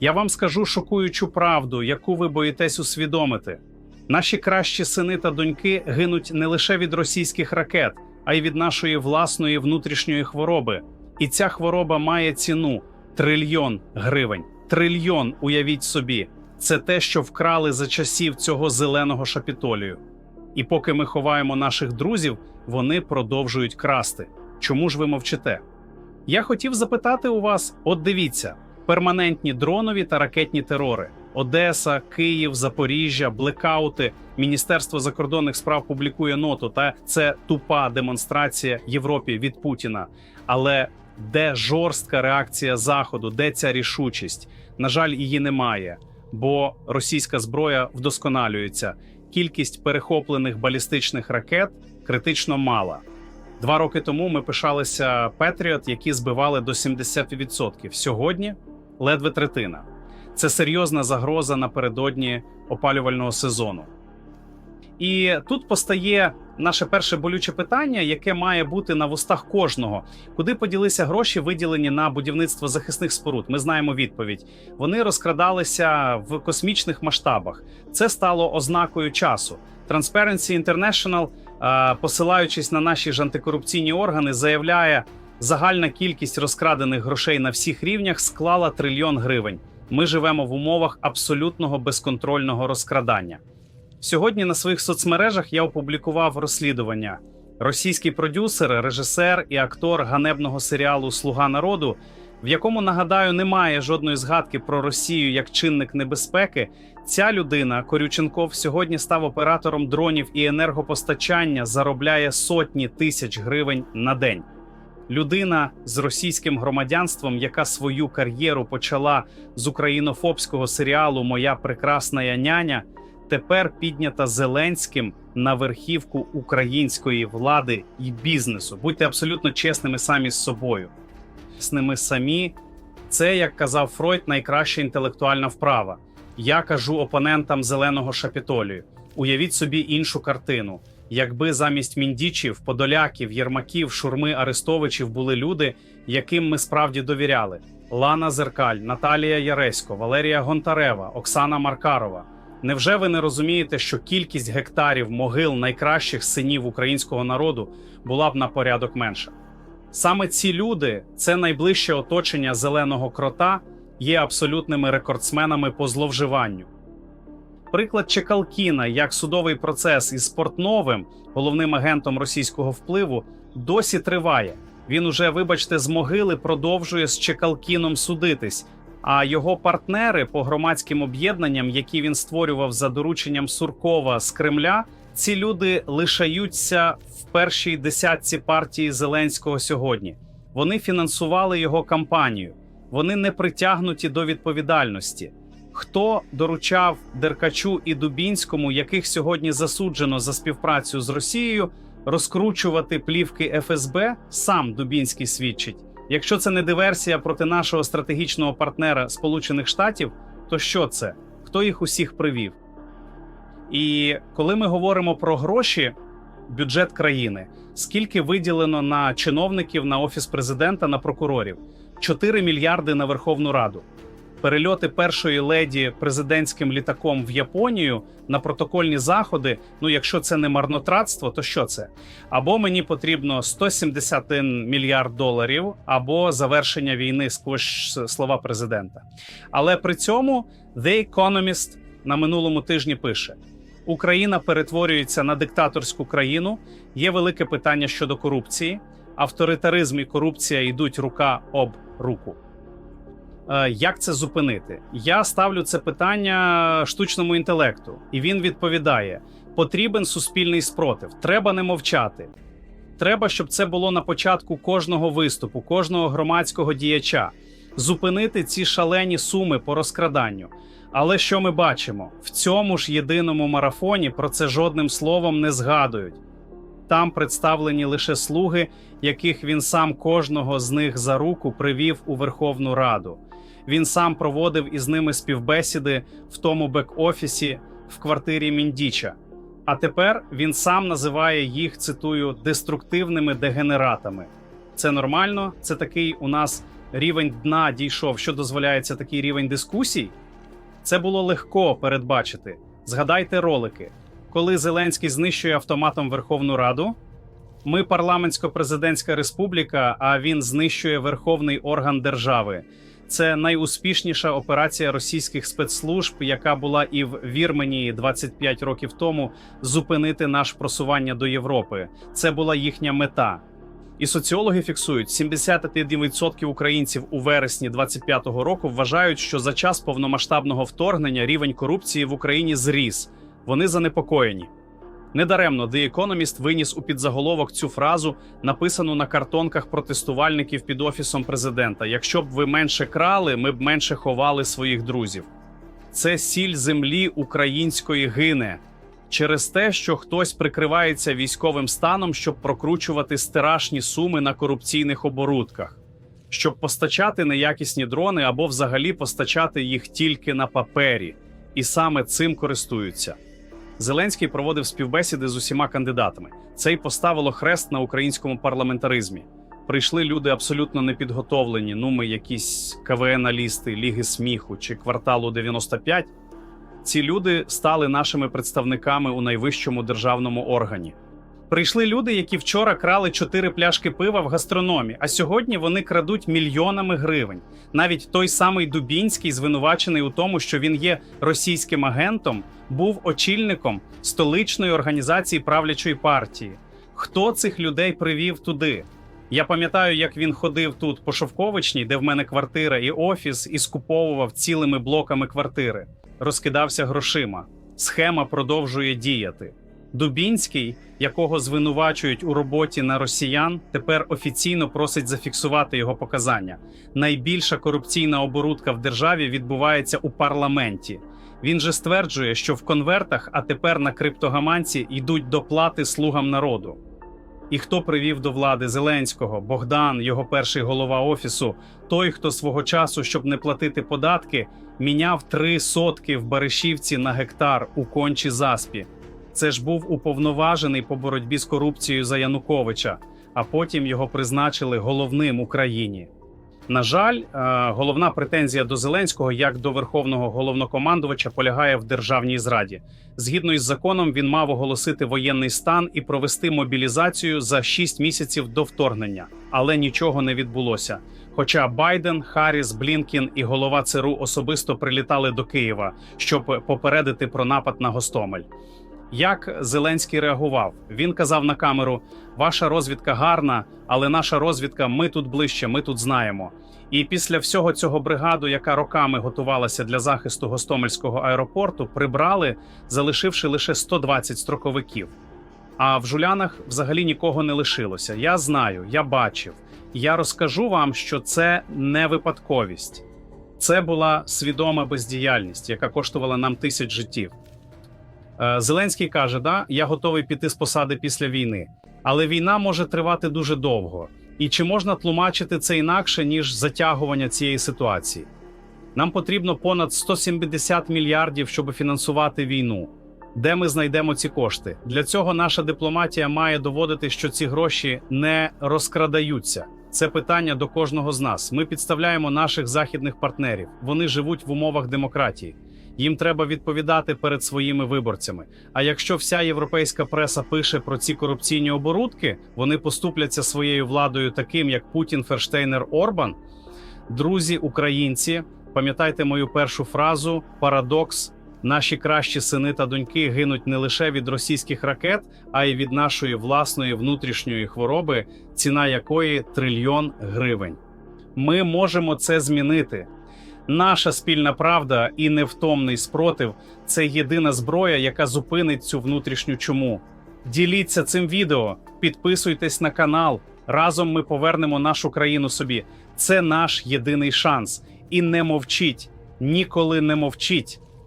Я вам скажу шокуючу правду, яку ви боїтесь усвідомити. Наші кращі сини та доньки гинуть не лише від російських ракет, а й від нашої власної внутрішньої хвороби. І ця хвороба має ціну трильйон гривень. Трильйон, уявіть собі, це те, що вкрали за часів цього зеленого шапітолію. І поки ми ховаємо наших друзів, вони продовжують красти. Чому ж ви мовчите? Я хотів запитати у вас: от дивіться, перманентні дронові та ракетні терори. Одеса, Київ, Запоріжжя, блекаути. Міністерство закордонних справ публікує ноту. Та це тупа демонстрація Європі від Путіна. Але де жорстка реакція Заходу, де ця рішучість? На жаль, її немає, бо російська зброя вдосконалюється. Кількість перехоплених балістичних ракет критично мала. Два роки тому ми пишалися Петріот, які збивали до 70%. Сьогодні ледве третина. Це серйозна загроза напередодні опалювального сезону. І тут постає наше перше болюче питання, яке має бути на вустах кожного. Куди поділися гроші, виділені на будівництво захисних споруд? Ми знаємо відповідь. Вони розкрадалися в космічних масштабах. Це стало ознакою часу. Transparency International, е, посилаючись на наші ж антикорупційні органи, заявляє, загальна кількість розкрадених грошей на всіх рівнях склала трильйон гривень. Ми живемо в умовах абсолютного безконтрольного розкрадання. Сьогодні на своїх соцмережах я опублікував розслідування. Російський продюсер, режисер і актор ганебного серіалу Слуга народу, в якому нагадаю немає жодної згадки про Росію як чинник небезпеки. Ця людина, Корюченков, сьогодні став оператором дронів і енергопостачання, заробляє сотні тисяч гривень на день. Людина з російським громадянством, яка свою кар'єру почала з українофобського серіалу Моя прекрасна няня, тепер піднята Зеленським на верхівку української влади і бізнесу. Будьте абсолютно чесними самі з собою. Чесними самі це, як казав Фройд, найкраща інтелектуальна вправа. Я кажу опонентам зеленого шапітолію: уявіть собі іншу картину. Якби замість міндічів, подоляків, єрмаків, шурми арестовичів були люди, яким ми справді довіряли: Лана Зеркаль, Наталія Яресько, Валерія Гонтарева, Оксана Маркарова. Невже ви не розумієте, що кількість гектарів могил найкращих синів українського народу була б на порядок менша? Саме ці люди, це найближче оточення зеленого крота, є абсолютними рекордсменами по зловживанню. Приклад Чекалкіна, як судовий процес із Портновим, головним агентом російського впливу, досі триває. Він уже, вибачте, з могили продовжує з Чекалкіном судитись. А його партнери по громадським об'єднанням, які він створював за дорученням Суркова з Кремля, ці люди лишаються в першій десятці партії Зеленського сьогодні. Вони фінансували його кампанію. Вони не притягнуті до відповідальності. Хто доручав Деркачу і Дубінському, яких сьогодні засуджено за співпрацю з Росією, розкручувати плівки ФСБ, сам Дубінський свідчить. Якщо це не диверсія проти нашого стратегічного партнера Сполучених Штатів, то що це? Хто їх усіх привів? І коли ми говоримо про гроші, бюджет країни, скільки виділено на чиновників, на офіс президента, на прокурорів? 4 мільярди на Верховну Раду. Перельоти першої леді президентським літаком в Японію на протокольні заходи. Ну, якщо це не марнотратство, то що це? Або мені потрібно 171 мільярд доларів, або завершення війни сквозь слова президента. Але при цьому The Economist на минулому тижні пише: Україна перетворюється на диктаторську країну. Є велике питання щодо корупції. Авторитаризм і корупція йдуть рука об руку. Е, Як це зупинити? Я ставлю це питання штучному інтелекту, і він відповідає: потрібен суспільний спротив. Треба не мовчати. Треба, щоб це було на початку кожного виступу, кожного громадського діяча, зупинити ці шалені суми по розкраданню. Але що ми бачимо? В цьому ж єдиному марафоні про це жодним словом не згадують. Там представлені лише слуги, яких він сам кожного з них за руку привів у Верховну Раду. Він сам проводив із ними співбесіди в тому бек-офісі в квартирі Міндіча. А тепер він сам називає їх, цитую, деструктивними дегенератами. Це нормально, це такий у нас рівень дна дійшов, що дозволяється такий рівень дискусій, це було легко передбачити. Згадайте ролики, коли Зеленський знищує автоматом Верховну Раду. Ми парламентсько-президентська республіка, а він знищує верховний орган держави. Це найуспішніша операція російських спецслужб, яка була і в Вірменії 25 років тому зупинити наш просування до Європи. Це була їхня мета. І соціологи фіксують, 71% українців у вересні 25-го року вважають, що за час повномасштабного вторгнення рівень корупції в Україні зріс. Вони занепокоєні. Недаремно The Economist виніс у підзаголовок цю фразу, написану на картонках протестувальників під офісом президента: Якщо б ви менше крали, ми б менше ховали своїх друзів. Це сіль землі української гине через те, що хтось прикривається військовим станом, щоб прокручувати страшні суми на корупційних оборудках, щоб постачати неякісні дрони або взагалі постачати їх тільки на папері, і саме цим користуються. Зеленський проводив співбесіди з усіма кандидатами. Це й поставило хрест на українському парламентаризмі. Прийшли люди абсолютно непідготовлені. Ну, ми якісь КВН-алісти, Ліги сміху чи кварталу 95. Ці люди стали нашими представниками у найвищому державному органі. Прийшли люди, які вчора крали чотири пляшки пива в гастрономі, а сьогодні вони крадуть мільйонами гривень. Навіть той самий Дубінський, звинувачений у тому, що він є російським агентом, був очільником столичної організації правлячої партії. Хто цих людей привів туди? Я пам'ятаю, як він ходив тут по Шовковичній, де в мене квартира і офіс, і скуповував цілими блоками квартири, розкидався грошима. Схема продовжує діяти. Дубінський, якого звинувачують у роботі на росіян, тепер офіційно просить зафіксувати його показання. Найбільша корупційна оборудка в державі відбувається у парламенті. Він же стверджує, що в конвертах, а тепер на криптогаманці йдуть доплати слугам народу. І хто привів до влади Зеленського, Богдан, його перший голова офісу, той, хто свого часу, щоб не платити податки, міняв три сотки в Баришівці на гектар у кончі заспі. Це ж був уповноважений по боротьбі з корупцією за Януковича, а потім його призначили головним Україні. На жаль, е, головна претензія до Зеленського, як до верховного головнокомандувача, полягає в державній зраді. Згідно із законом, він мав оголосити воєнний стан і провести мобілізацію за 6 місяців до вторгнення, але нічого не відбулося. Хоча Байден, Харріс, Блінкін і голова ЦРУ особисто прилітали до Києва, щоб попередити про напад на Гостомель. Як Зеленський реагував? Він казав на камеру: Ваша розвідка гарна, але наша розвідка ми тут ближче, ми тут знаємо. І після всього цього бригаду, яка роками готувалася для захисту Гостомельського аеропорту, прибрали, залишивши лише 120 строковиків. А в жулянах взагалі нікого не лишилося. Я знаю, я бачив. Я розкажу вам, що це не випадковість. Це була свідома бездіяльність, яка коштувала нам тисяч життів. Е, Зеленський каже: да, я готовий піти з посади після війни, але війна може тривати дуже довго. І чи можна тлумачити це інакше ніж затягування цієї ситуації? Нам потрібно понад 170 мільярдів, щоб фінансувати війну. Де ми знайдемо ці кошти? Для цього наша дипломатія має доводити, що ці гроші не розкрадаються. Це питання до кожного з нас. Ми підставляємо наших західних партнерів. Вони живуть в умовах демократії. Їм треба відповідати перед своїми виборцями. А якщо вся європейська преса пише про ці корупційні оборудки, вони поступляться своєю владою таким, як Путін, Ферштейнер, Орбан. Друзі, українці, пам'ятайте мою першу фразу: парадокс. Наші кращі сини та доньки гинуть не лише від російських ракет, а й від нашої власної внутрішньої хвороби, ціна якої трильйон гривень. Ми можемо це змінити. Наша спільна правда і невтомний спротив це єдина зброя, яка зупинить цю внутрішню чуму. Діліться цим відео, підписуйтесь на канал. Разом ми повернемо нашу країну собі. Це наш єдиний шанс. І не мовчіть, ніколи не мовчіть.